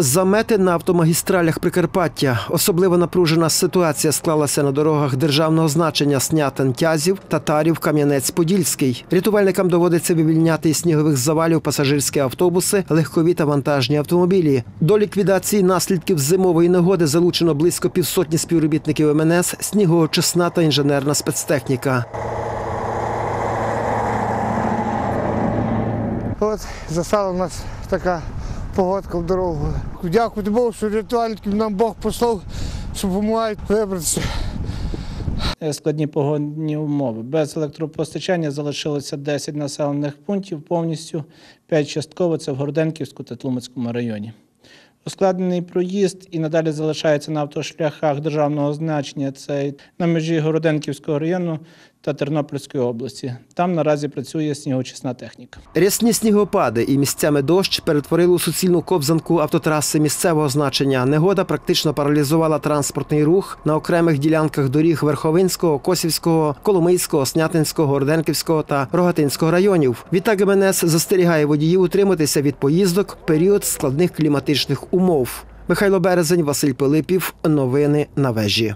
Замети на автомагістралях Прикарпаття. Особливо напружена ситуація склалася на дорогах державного значення Снятин Тязів, Татарів, Кам'янець-Подільський. Рятувальникам доводиться вивільняти із снігових завалів пасажирські автобуси, легкові та вантажні автомобілі. До ліквідації наслідків зимової негоди залучено близько півсотні співробітників МНС, снігоочисна та інженерна спецтехніка. От застала нас така погодка в дорогу. Дякувати Богу, що рятувальників нам Бог послав, що допомагають вибратися. Складні погодні умови. Без електропостачання залишилося 10 населених пунктів повністю, 5 частково це в Горденківську та Тлумацькому районі. Ускладнений проїзд і надалі залишається на автошляхах державного значення. Це на межі Городенківського району та Тернопільської області. Там наразі працює снігочисна техніка. Рясні снігопади і місцями дощ перетворили у суцільну кобзанку автотраси місцевого значення. Негода практично паралізувала транспортний рух на окремих ділянках доріг Верховинського, Косівського, Коломийського, Снятинського, Горденківського та Рогатинського районів. Відтак МНС застерігає водіїв утриматися від поїздок в період складних кліматичних умов. Михайло Березень, Василь Пилипів. Новини на вежі.